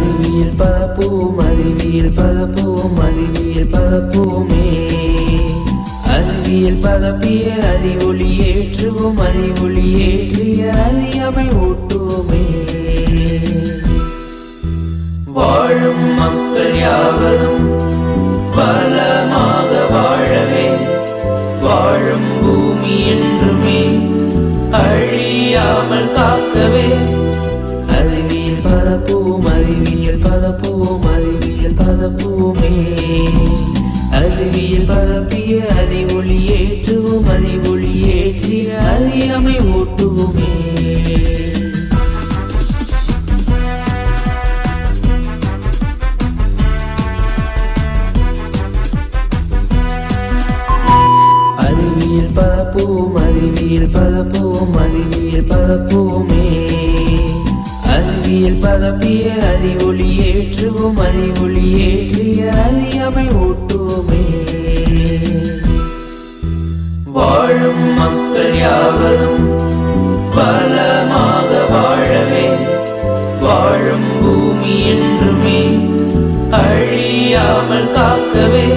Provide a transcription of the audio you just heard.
அறிவியல் பதப்போம் அறிவியல் பதப்போம் அறிவியல் பதப்போமே அறிவியல் பதப்பிய அறிவொளி ஏற்றுவோம் அறிவொளி ஏற்றிய அறியாமை ஓட்டுவோமே வாழும் மக்கள் யாவரும் பலமாக வாழவே. வாழும் பூமி என்றுமே அழியாமல் காக்கவே. அறிவியல் பதப்போம் அறிவியல் பதப்போமே அறிவியல் பரப்பிய அறிவொளி ஏற்றுவோம் அறிவொளி ஏற்றிய அறியாமை ஓட்டுவோமே. அறிவியல் பரப்புவோம் அறிவியல் பரப்புவோம் அறிவியல் பரப்புவோம். அறிவியல் பதப்பிய ஒளி ஏற்றுவோம் அறி ஒளி ஏற்றிய அறியாமை ஓட்டுவோமே வாழும் மக்கள் யாவரும் பலமாக வாழவே வாழும் பூமி என்றுமே அழியாமல் காக்கவே